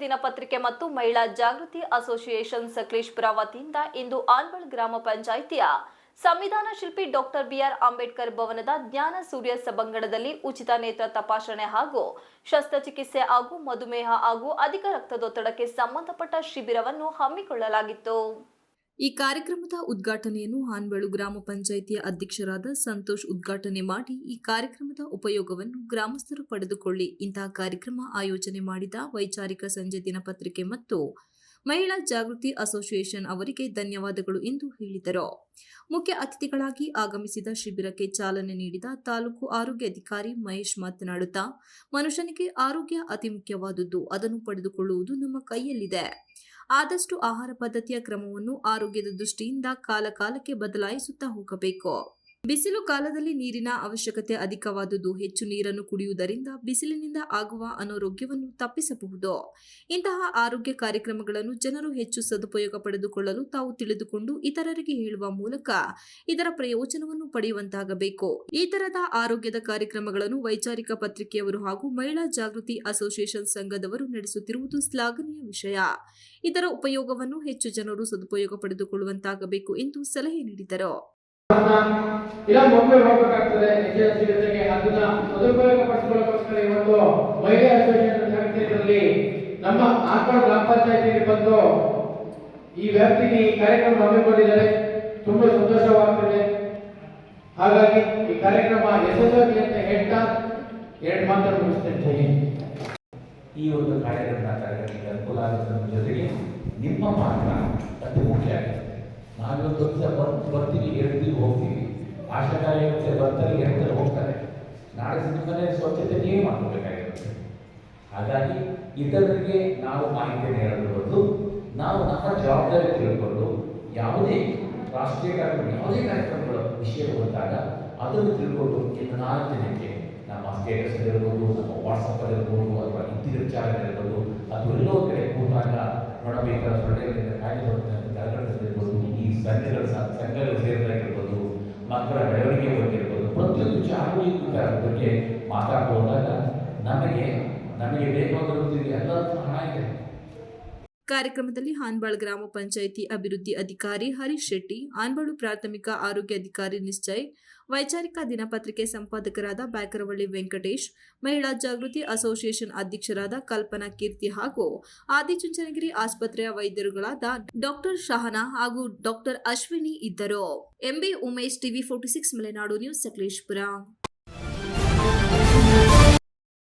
ದಿನಪತ್ರಿಕೆ ಮತ್ತು ಮಹಿಳಾ ಜಾಗೃತಿ ಅಸೋಸಿಯೇಷನ್ ಸಕಲೇಶ್ಪುರ ವತಿಯಿಂದ ಇಂದು ಆನ್ವಳ್ ಗ್ರಾಮ ಪಂಚಾಯಿತಿಯ ಸಂವಿಧಾನ ಶಿಲ್ಪಿ ಡಾಕ್ಟರ್ ಬಿಆರ್ ಅಂಬೇಡ್ಕರ್ ಭವನದ ಜ್ಞಾನ ಸೂರ್ಯ ಸಭಾಂಗಣದಲ್ಲಿ ಉಚಿತ ನೇತ್ರ ತಪಾಸಣೆ ಹಾಗೂ ಶಸ್ತ್ರಚಿಕಿತ್ಸೆ ಹಾಗೂ ಮಧುಮೇಹ ಹಾಗೂ ಅಧಿಕ ರಕ್ತದೊತ್ತಡಕ್ಕೆ ಸಂಬಂಧಪಟ್ಟ ಶಿಬಿರವನ್ನು ಹಮ್ಮಿಕೊಳ್ಳಲಾಗಿತ್ತು. ಈ ಕಾರ್ಯಕ್ರಮದ ಉದ್ಘಾಟನೆಯನ್ನು ಹಾನ್ಬಾಳು ಗ್ರಾಮ ಪಂಚಾಯಿತಿಯ ಅಧ್ಯಕ್ಷರಾದ ಸಂತೋಷ್ ಉದ್ಘಾಟನೆ ಮಾಡಿ ಈ ಕಾರ್ಯಕ್ರಮದ ಉಪಯೋಗವನ್ನು ಗ್ರಾಮಸ್ಥರು ಪಡೆದುಕೊಳ್ಳಿ. ಇಂತಹ ಕಾರ್ಯಕ್ರಮ ಆಯೋಜನೆ ಮಾಡಿದ ವೈಚಾರಿಕ ಸಂಜೆ ದಿನಪತ್ರಿಕೆ ಮತ್ತು ಮಹಿಳಾ ಜಾಗೃತಿ ಅಸೋಸಿಯೇಷನ್ ಅವರಿಗೆ ಧನ್ಯವಾದಗಳು ಎಂದು ಹೇಳಿದರು. ಮುಖ್ಯ ಅತಿಥಿಗಳಾಗಿ ಆಗಮಿಸಿದ ಶಿಬಿರಕ್ಕೆ ಚಾಲನೆ ನೀಡಿದ ತಾಲೂಕು ಆರೋಗ್ಯ ಅಧಿಕಾರಿ ಮಹೇಶ್ ಮಾತನಾಡುತ್ತಾ, ಮನುಷ್ಯನಿಗೆ ಆರೋಗ್ಯ ಅತಿ ಮುಖ್ಯವಾದುದು ಅದನ್ನು ಪಡೆದುಕೊಳ್ಳುವುದು ನಮ್ಮ ಕೈಯಲ್ಲಿದೆ. ಆದಷ್ಟು ಆಹಾರ ಪದ್ಧತಿಯ ಕ್ರಮವನ್ನು ಆರೋಗ್ಯದ ದೃಷ್ಟಿಯಿಂದ ಕಾಲಕಾಲಕ್ಕೆ ಬದಲಾಯಿಸುತ್ತಾ ಹೋಗಬೇಕು. ಬಿಸಿಲು ಕಾಲದಲ್ಲಿ ನೀರಿನ ಅವಶ್ಯಕತೆ ಅಧಿಕವಾದುದು ಹೆಚ್ಚು ನೀರನ್ನು ಕುಡಿಯುವುದರಿಂದ ಬಿಸಿಲಿನಿಂದ ಆಗುವ ಅನಾರೋಗ್ಯವನ್ನು ತಪ್ಪಿಸಬಹುದು. ಇಂತಹ ಆರೋಗ್ಯ ಕಾರ್ಯಕ್ರಮಗಳನ್ನು ಜನರು ಹೆಚ್ಚು ಸದುಪಯೋಗ ಪಡೆದುಕೊಳ್ಳಲು ತಾವು ತಿಳಿದುಕೊಂಡು ಇತರರಿಗೆ ಹೇಳುವ ಮೂಲಕ ಇದರ ಪ್ರಯೋಜನವನ್ನು ಪಡೆಯುವಂತಾಗಬೇಕು. ಈ ತರದ ಆರೋಗ್ಯದ ಕಾರ್ಯಕ್ರಮಗಳನ್ನು ವೈಚಾರಿಕ ಪತ್ರಿಕೆಯವರು ಹಾಗೂ ಮಹಿಳಾ ಜಾಗೃತಿ ಅಸೋಸಿಯೇಷನ್ ಸಂಘದವರು ನಡೆಸುತ್ತಿರುವುದು ಶ್ಲಾಘನೀಯ ವಿಷಯ. ಇದರ ಉಪಯೋಗವನ್ನು ಹೆಚ್ಚು ಜನರು ಸದುಪಯೋಗ ಪಡೆದುಕೊಳ್ಳುವಂತಾಗಬೇಕು ಎಂದು ಸಲಹೆ ನೀಡಿದರು. ಇಲ್ಲ, ಮುಂದೆ ಹೋಗ್ಬೇಕಾಗ್ತದೆ. ನಿಜ ಜೊತೆಗೆ ಅದನ್ನ ಸದುಪಯೋಗ ಪಡಿಸಿಕೊಳ್ಳೋಕ್ಕೋಸ್ಕರ ಇವತ್ತು ಮಹಿಳಾ ಅಸೋಸಿಯೇಷನ್ ಸಂಘಟನೆಯಲ್ಲಿ ನಮ್ಮ ಆಕಳ ಗ್ರಾಮ ಪಂಚಾಯತಿಯಲ್ಲಿ ಬಂದು ಈ ವ್ಯಾಪ್ತಿಗೆ ಈ ಕಾರ್ಯಕ್ರಮ ಹಮ್ಮಿಕೊಂಡಿದ್ದಾರೆ. ತುಂಬಾ ಸಂತೋಷವಾಗ್ತದೆ. ಹಾಗಾಗಿ ಈ ಕಾರ್ಯಕ್ರಮ ಯಶಸ್ವಿ ಅಂತ ಹೇಳ್ತಾ ಎರಡು ಮಾತನ್ನು ಮುಗಿಸ್ತೇನೆ ಈ ಒಂದು ಕಾರ್ಯಕ್ರಮ ಕಾರ್ಯಕ್ರಮಕ್ಕೆ ಅನುಕೂಲ ಆಗುವುದರ ಜೊತೆಗೆ ನಿಮ್ಮ ಮಾತ್ರ ಅತಿ ಮುಖ್ಯ ಆಗುತ್ತೆ ನಾವೊಂದು ದಿವಸ ಬರ್ತೀನಿ ಬರ್ತೀವಿ ಹೇಳ್ತೀವಿ ಹೋಗ್ತೀವಿ ಆಶಾ ಕಾರ್ಯಕರ್ತೆ ಬರ್ತಾರೆ ಹೇಳ್ತಾರೆ ಹೋಗ್ತಾರೆ. ನಾಳೆ ನಿಮ್ಮನೆ ಸ್ವಚ್ಛತೆ ನೀವೇ ಮಾಡ್ಕೋಬೇಕಾಗಿರುತ್ತೆ. ಹಾಗಾಗಿ ಇತರರಿಗೆ ನಾವು ಮಾಹಿತಿಯನ್ನು ಹೇಳೋದ್ರ ಬದಲು ನಾವು ನಮ್ಮ ಜವಾಬ್ದಾರಿ ತಿಳ್ಕೊಂಡು ಯಾವುದೇ ರಾಷ್ಟ್ರೀಯ ಕಾರ್ಯಕ್ರಮ, ಯಾವುದೇ ಕಾರ್ಯಕ್ರಮಗಳ ವಿಷಯ ಬಂದಾಗ ಅದನ್ನು ತಿಳ್ಕೊಂಡು ಇನ್ನು ನಾಲ್ಕು ಜನಕ್ಕೆ ನಮ್ಮ ಸ್ಟೇಟಸ್ ಇರ್ಬೋದು, ನಮ್ಮ ವಾಟ್ಸಪ್ ಇರ್ಬೋದು, ಅಥವಾ ಇದ್ದಿದ್ದ ವಿಚಾರಗಳಿರ್ಬೋದು ಅದು ಎಲ್ಲೋ ಕಡೆ ಕೂತಾಗ ನೋಡಬೇಕಾದ ಸೊಳ್ಳೆಗಳಿಂದ ಕಾಯಿಲೆ ಜಾಗೃತಿರ್ಬೋದು ಈ ಸಂಘಗಳ ಸಂಘಗಳು ಸೇರಿದಾಗಿರ್ಬೋದು, ಮಕ್ಕಳ ಬೆಳವಣಿಗೆ ಬಗ್ಗೆ ಇರ್ಬೋದು ಪ್ರತಿಯೊಂದು ವಿಚಾರದ ಬಗ್ಗೆ ಮಾತಾಡ್ತಾ ಹೋದಾಗ ನಮಗೆ ನಮಗೆ ಬೇಕಾಗಿರುವುದು ಎಲ್ಲ ಹಣ ಇದೆ. ಕಾರ್ಯಕ್ರಮದಲ್ಲಿ ಹಾನ್ಬಾಳ್ ಗ್ರಾಮ ಪಂಚಾಯಿತಿ ಅಭಿವೃದ್ಧಿ ಅಧಿಕಾರಿ ಹರೀಶ್ ಶೆಟ್ಟಿ, ಹಾನ್ಬಾಳು ಪ್ರಾಥಮಿಕ ಆರೋಗ್ಯ ಅಧಿಕಾರಿ ನಿಶ್ಚಯ್, ವೈಚಾರಿಕ ದಿನಪತ್ರಿಕೆ ಸಂಪಾದಕರಾದ ಬ್ಯಾಕರವಳ್ಳಿ ವೆಂಕಟೇಶ್, ಮಹಿಳಾ ಜಾಗೃತಿ ಅಸೋಸಿಯೇಷನ್ ಅಧ್ಯಕ್ಷರಾದ ಕಲ್ಪನಾ ಕೀರ್ತಿ ಹಾಗೂ ಆದಿಚುಂಚನಗಿರಿ ಆಸ್ಪತ್ರೆಯ ವೈದ್ಯರುಗಳಾದ ಡಾಕ್ಟರ್ ಶಹನಾ ಹಾಗೂ ಡಾಕ್ಟರ್ ಅಶ್ವಿನಿ ಇದ್ದರು. M B Umesh TV forty six, Malenadu news Sakleshpur.